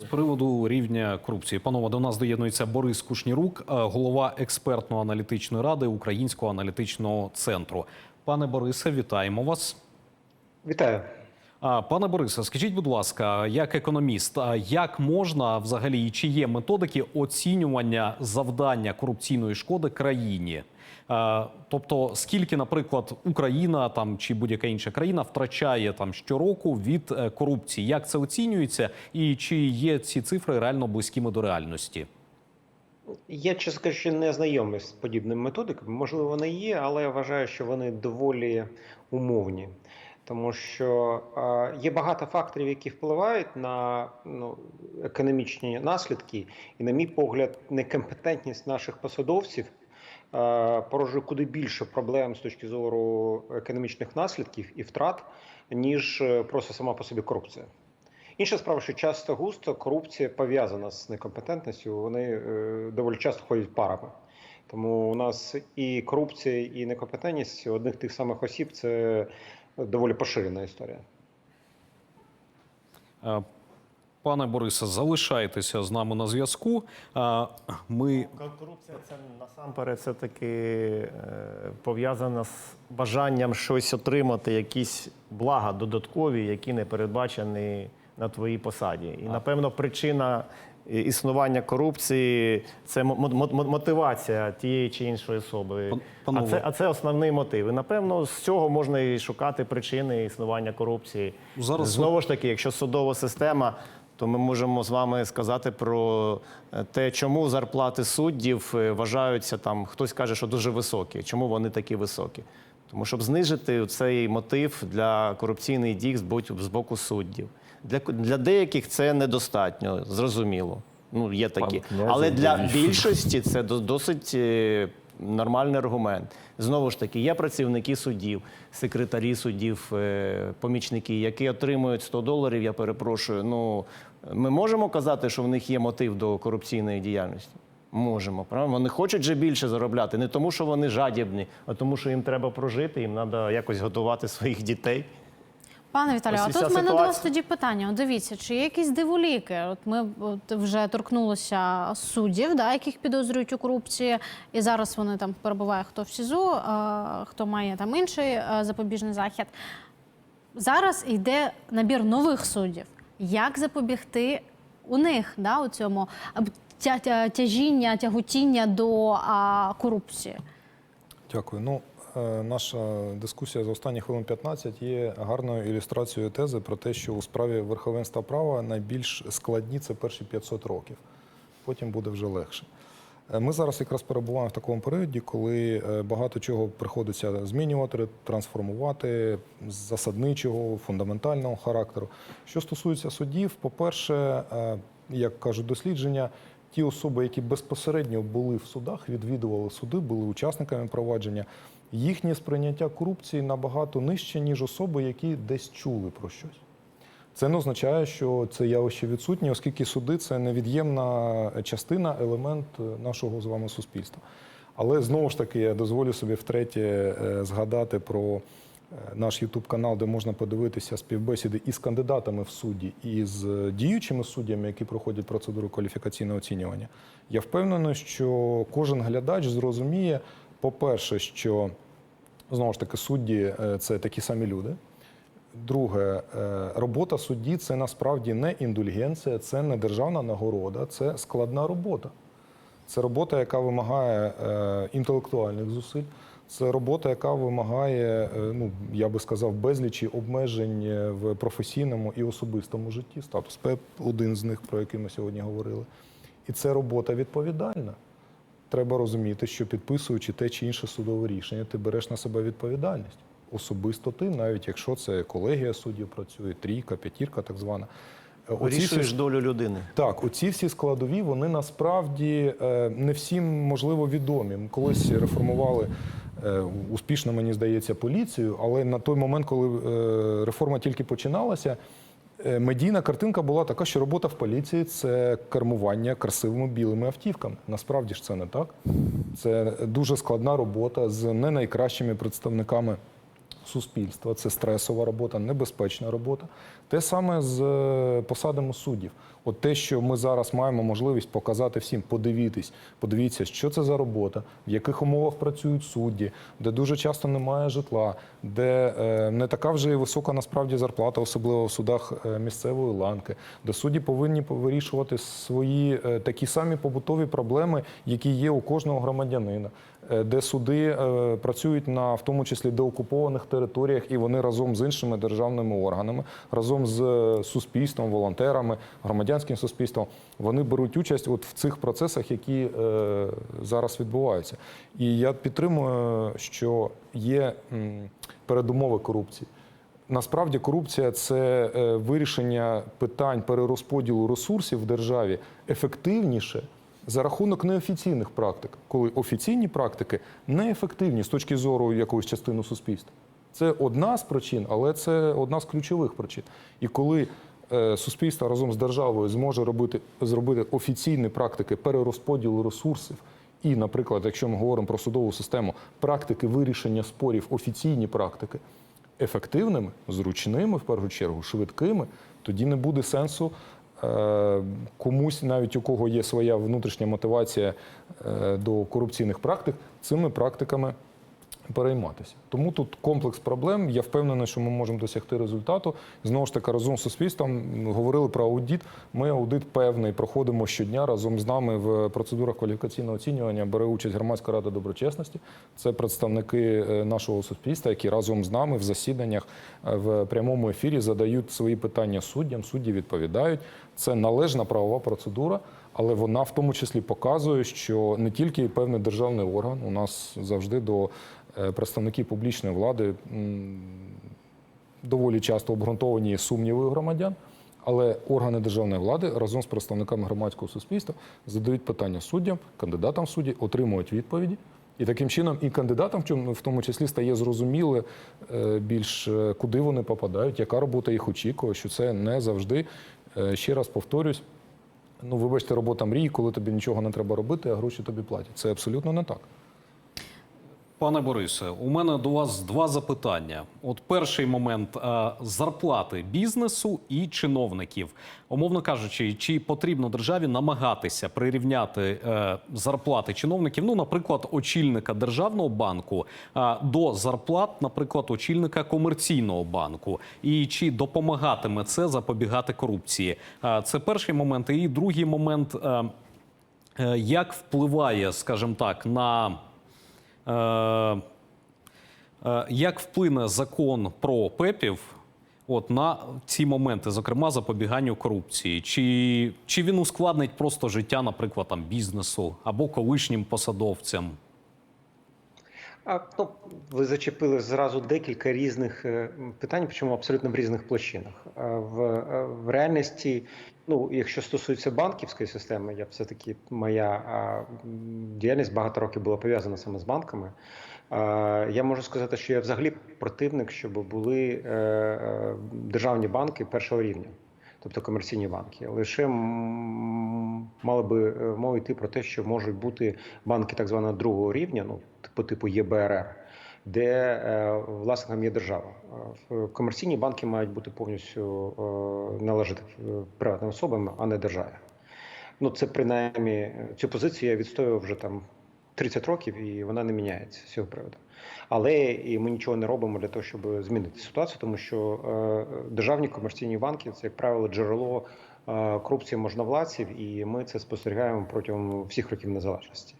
З приводу рівня корупції, панове, до нас доєднується Борис Кушнірук, е, голова експертно-аналітичної ради Українського аналітичного центру. Пане Борисе, вітаємо вас. Вітаю. Пане Борисе, скажіть, будь ласка, як економіст, як можна взагалі і чи є методики оцінювання завдання корупційної шкоди країні? А, Тобто, скільки, наприклад, Україна там чи будь-яка інша країна втрачає там щороку від е, корупції? Як це оцінюється, і чи є ці цифри реально близькими до реальності? Я, чесно кажучи, не знайомий з подібними методиками. Можливо, вони є, але я вважаю, що вони доволі умовні. Тому що е, є багато факторів, які впливають на ну, економічні наслідки, і, на мій погляд, некомпетентність наших посадовців е, породжує куди більше проблем з точки зору економічних наслідків і втрат, ніж е, просто сама по собі корупція. Інша справа, що часто густо корупція пов'язана з некомпетентністю, вони е, доволі часто ходять парами. Тому у нас і корупція, і некомпетентність одних тих самих осіб це доволі поширена історія. Пане Борисе, залишайтеся з нами на зв'язку. Ми Корупція це насамперед все таки е, пов'язана з бажанням щось отримати, якісь блага додаткові, які не передбачені на твоїй посаді. І напевно причина існування корупції це мо- мо- мо- мотивація тієї чи іншої особи. Пан- А це, а це основний мотив. І напевно з цього можна і шукати причини існування корупції. Зараз Знову ж таки, якщо судова система, то ми можемо з вами сказати про е, те, чому зарплати суддів е, вважаються там, хтось каже, що дуже високі. Чому вони такі високі? Тому щоб знижити цей мотив для корупційних дій з боку- суддів. Для, для деяких це недостатньо, зрозуміло. Ну, є такі. Але для більшості це досить е, нормальний аргумент. Знову ж таки, є працівники судів, секретарі судів, е, помічники, які отримують 100 доларів, я перепрошую. Ну, ми можемо казати, що в них є мотив до корупційної діяльності? Можемо, правда? Вони хочуть же більше заробляти, не тому, що вони жадібні, а тому, що їм треба прожити, їм треба якось готувати своїх дітей. Пане Віталію, а тут в мене до вас тоді питання. От дивіться, чи є якісь диволіки? От ми от вже торкнулися суддів, да, яких підозрюють у корупції, і зараз вони там перебувають хто в СІЗО, а, хто має там інший а, запобіжний захід. Зараз йде набір нових суддів. Як запобігти у них да, у цьому тя, тя, тяжіння, тяготіння до а, корупції? Дякую. Ну, е, наша дискусія за останні хвилин 15 є гарною ілюстрацією тези про те, що у справі верховенства права найбільш складні це перші 500 років. Потім буде вже легше. Е, Ми зараз якраз перебуваємо в такому періоді, коли е, багато чого приходиться змінювати, трансформувати засадничого, фундаментального характеру. Що стосується судів, по-перше, е, як кажуть дослідження, ті особи, які безпосередньо були в судах, відвідували суди, були учасниками провадження, їхнє сприйняття корупції набагато нижче, ніж особи, які десь чули про щось. Це не означає, що це явище відсутнє, оскільки суди це невід'ємна частина, елемент нашого з вами суспільства. Але знову ж таки я дозволю собі втретє е, згадати про е, наш Ютуб канал, де можна подивитися співбесіди із кандидатами в судді, і з діючими суддями, які проходять процедуру кваліфікаційного оцінювання. Я впевнений, що кожен глядач зрозуміє, по-перше, що знову ж таки судді е, це такі самі люди. Друге, е, робота судді це насправді не індульгенція, це не державна нагорода, це складна робота. Це робота, яка вимагає е, інтелектуальних зусиль. Це робота, яка вимагає, ну я би сказав, безлічі обмежень в професійному і особистому житті. Статус ПЕП один з них, про який ми сьогодні говорили. І це робота відповідальна. Треба розуміти, що підписуючи те чи інше судове рішення, ти береш на себе відповідальність. Особисто ти, навіть якщо це колегія суддів працює, трійка, п'ятірка, так звана. Е, всі- Вирішуєш долю людини. так, оці всі складові, вони насправді е, не всім можливо відомі. Ми Колись реформували е, успішно, мені здається, поліцію, але на той момент, коли реформа тільки починалася, медійна картинка була така, що робота в поліції це кермування красивими білими автівками. Насправді ж це не так. Це дуже складна робота з не найкращими представниками суспільства. Це стресова робота, небезпечна робота. Те саме з е, посадами суддів. От те, що ми зараз маємо можливість показати всім, подивитись, подивіться, що це за робота, в яких умовах працюють судді, де дуже часто немає житла, де е, не така вже і висока насправді зарплата, особливо в судах е, місцевої ланки, де судді повинні вирішувати свої такі самі побутові проблеми, які є у кожного громадянина, де суди е, працюють на в тому числі деокупованих територіях, і вони разом з іншими державними органами, разом з е, суспільством, волонтерами, громадянським суспільством, вони беруть участь от в цих процесах, які е, зараз відбуваються. І я підтримую, що є передумови корупції. Насправді корупція це е, вирішення питань перерозподілу ресурсів в державі ефективніше за рахунок неофіційних практик, коли офіційні практики неефективні з точки зору якоїсь частини суспільства. Це одна з причин, але це одна з ключових причин. І коли е, суспільство разом з державою зможе робити зробити офіційні практики перерозподілу ресурсів. І, наприклад, якщо ми говоримо про судову систему, практики вирішення спорів, офіційні практики ефективними, зручними, в першу чергу, швидкими, тоді не буде сенсу комусь, навіть у кого є своя внутрішня мотивація е, до корупційних практик, цими практиками перейматися. Тому тут комплекс проблем. Я впевнений, що ми можемо досягти результату. Знову ж таки, разом з суспільством говорили про аудит. Ми аудит певний проходимо щодня разом з нами в процедурах кваліфікаційного оцінювання. Бере участь громадська рада доброчесності. Це представники е, нашого суспільства, які разом з нами в засіданнях е, в прямому ефірі задають свої питання суддям. Судді відповідають. Це належна правова процедура. Але вона в тому числі показує, що не тільки певний державний орган, у нас завжди до е, представників публічної влади доволі часто обґрунтовані сумніви громадян. Але органи державної влади разом з представниками громадського суспільства задають питання суддям, кандидатам в судді, отримують відповіді. І таким чином і кандидатам в тому числі стає зрозуміле е, більш е, куди вони попадають, яка робота їх очікує, що це не завжди, ще раз повторюсь, ну вибачте, робота мрії, коли тобі нічого не треба робити, а гроші тобі платять. Це абсолютно не так. Пане Борисе, у мене до вас два запитання. От перший момент е, зарплати бізнесу і чиновників. Умовно кажучи, чи потрібно державі намагатися прирівняти е, зарплати чиновників, ну, наприклад, очільника державного банку е, до зарплат, наприклад, очільника комерційного банку, і чи допомагатиме це запобігати корупції? Це перший момент. І другий момент, як впливає, скажімо так, на Як вплине закон про ПЕПів от, на ці моменти, зокрема запобіганню корупції? Чи, чи він ускладнить просто життя, наприклад, там, бізнесу або колишнім посадовцям? А, ну, ви зачепили зразу декілька різних е, питань, причому абсолютно в різних площинах. В, е, в реальності, ну, якщо стосується банківської системи, я все таки моя діяльність багато років була пов'язана саме з банками. Я можу сказати, що я взагалі противник, щоб були е, е, державні банки першого рівня. Тобто комерційні банки, лише мали би е, мова йти про те, що можуть бути банки так званого другого рівня, ну по типу ЄБРР, де е, власником є держава. Е, Комерційні банки мають бути повністю належати приватним особам, а не державі. Ну це принаймні цю позицію я відстоював вже там 30 років, і вона не міняється з цього приводу. Але і ми нічого не робимо для того, щоб змінити ситуацію, тому що е, державні комерційні банки це, як правило, джерело е, корупції можновладців, і ми це спостерігаємо протягом всіх років незалежності.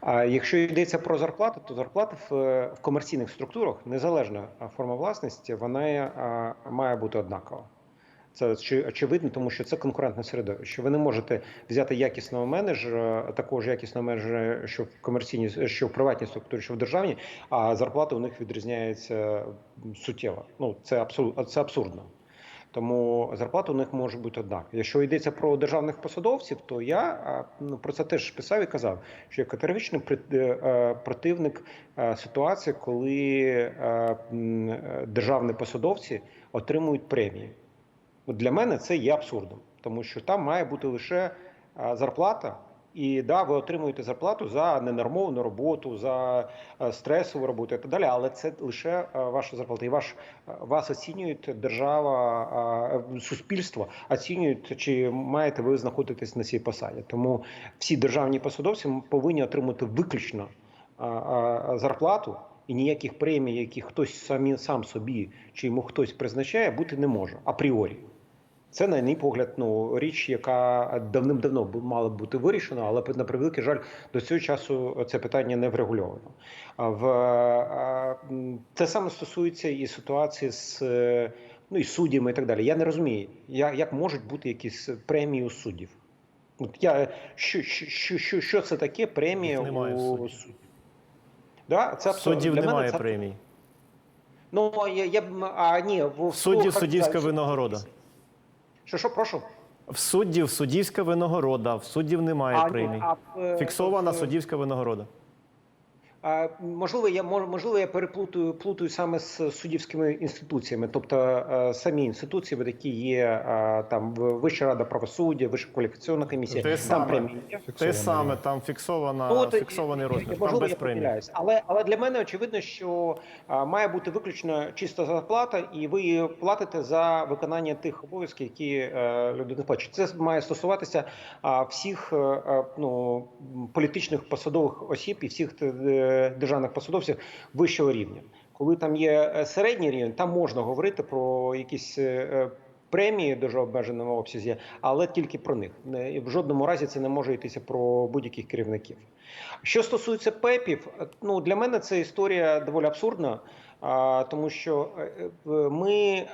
А якщо йдеться про зарплату, то зарплата в, комерційних структурах, незалежна форма власності, вона має бути однакова. Це очевидно, тому що це конкурентне середовище. Ви не можете взяти якісного менеджера, такого ж якісного менеджера, що в комерційній, що в приватній структурі, що в державній, а зарплата у них відрізняється суттєво. Ну це абсурд, це абсурдно. Тому зарплата у них може бути однакова. Якщо йдеться про державних посадовців, то я ну, про це теж писав і казав, що я категоричний е, противник е, ситуації, коли е, державні посадовці отримують премії. Для мене це є абсурдом, тому що там має бути лише е, зарплата І да, ви отримуєте зарплату за ненормовану роботу, за е, стресову роботу і так далі. Але це лише е, ваша зарплата. І ваш вас оцінюють держава, суспільство оцінюють, чи маєте ви знаходитись на цій посаді. Тому всі державні посадовці повинні отримати виключно зарплату. І ніяких премій, які хтось самі сам собі чи йому хтось призначає, бути не може апріорі. Це, на мій погляд, ну річ, яка давним-давно мала б бути вирішена, але на превеликий жаль, до цього часу це питання не врегульовано. В те саме стосується і ситуації з ну і суддями і так далі. Я не розумію, як, як можуть бути якісь премії у суддів. От я що, що, що, що, це таке премія Їх немає у суддів. Да, це Суддів немає це- премій. Ну я, я а ні, В суддів суддівська винагорода. Що що, прошу? В суддів суддівська винагорода, в суддів немає премій. е, Фіксована е, суддівська винагорода. Можливо, я мож- можливо, я переплутаю плутаю саме з суддівськими інституціями, тобто е, самі інституції, які є е, там в- Вища рада правосуддя, Вища кваліфікаційна комісія, Те там саме. премії. є. Те саме, там фіксована, Ну, от, фіксований е, розмір, там без я премії. Але, але для мене очевидно, що має бути виключно чиста зарплата, і ви її платите за виконання тих обов'язків, які е, людина плаче. Це має стосуватися всіх е, е, ну, політичних посадових осіб і всіх е, державних посадовців вищого рівня. Коли там є е, середній рівень, там можна говорити про якісь. е, е, Премії дуже обмеженому обсязі, але тільки про них. В жодному разі це не може йтися про будь-яких керівників. Що стосується ПЕПів, ну для мене це історія доволі абсурдна, тому що ми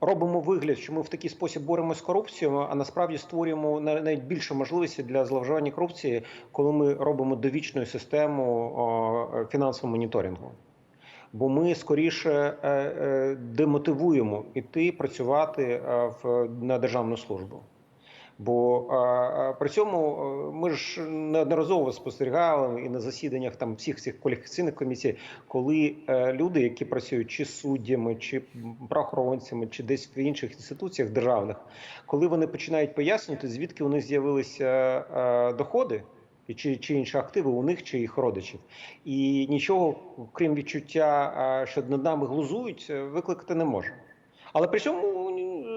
робимо вигляд, що ми в такий спосіб боремося з корупцією, а насправді створюємо на- навіть більше можливості для зловживання корупції, коли ми робимо довічну систему фінансового моніторингу. Бо ми скоріше е, е, демотивуємо іти працювати е, в на державну службу. Бо е, при цьому е, ми ж неодноразово спостерігали і на засіданнях там всіх цих кваліфікаційних комісій, коли е, люди, які працюють чи суддями, чи правоохоронцями, чи десь в інших інституціях державних, коли вони починають пояснювати, звідки у них з'явилися е, доходи. І чи, чи інші активи у них чи їх родичів, і нічого, крім відчуття, що над нами глузують, викликати не може. Але при цьому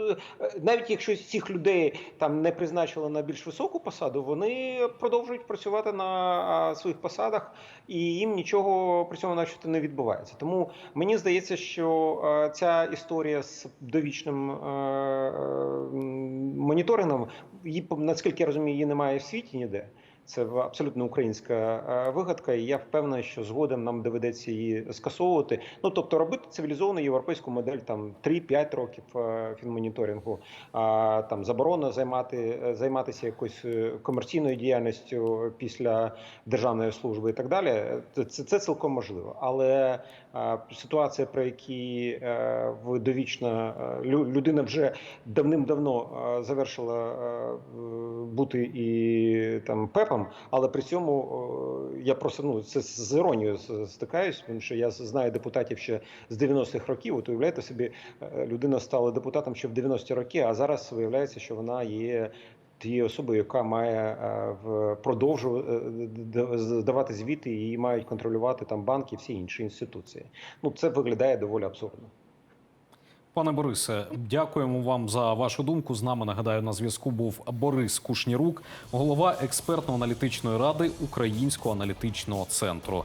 е, навіть якщо цих людей там не призначили на більш високу посаду, вони продовжують працювати на своїх посадах, і їм нічого при цьому начебто не відбувається. Тому мені здається, що е, ця історія з довічним е, моніторингом, її наскільки я розумію, її немає в світі ніде. Це абсолютно українська е, вигадка, і я впевнений, що згодом нам доведеться її скасовувати. Ну тобто робити цивілізовану європейську модель там 3-5 років е, фінмоніторингу, а там заборона займати е, займатися якоюсь комерційною діяльністю після державної служби і так далі. Це, це, цілком можливо. Але ситуація, про які е, в довічна е, лю- людина вже давним-давно е, завершила бути і там пепом, але при цьому я просто ну це з іронією стикаюсь, тому що я знаю депутатів ще з 90-х років. От уявляєте собі, людина стала депутатом ще в 90-ті роки, а зараз виявляється, що вона є. Тією особою, яка має е, продовжувати здавати звіти, її мають контролювати там банки всі інші інституції. Ну це виглядає доволі абсурдно. Пане Борисе, дякуємо вам за вашу думку. З нами нагадаю на зв'язку був Борис Кушнірук, голова експертно-аналітичної ради Українського аналітичного центру.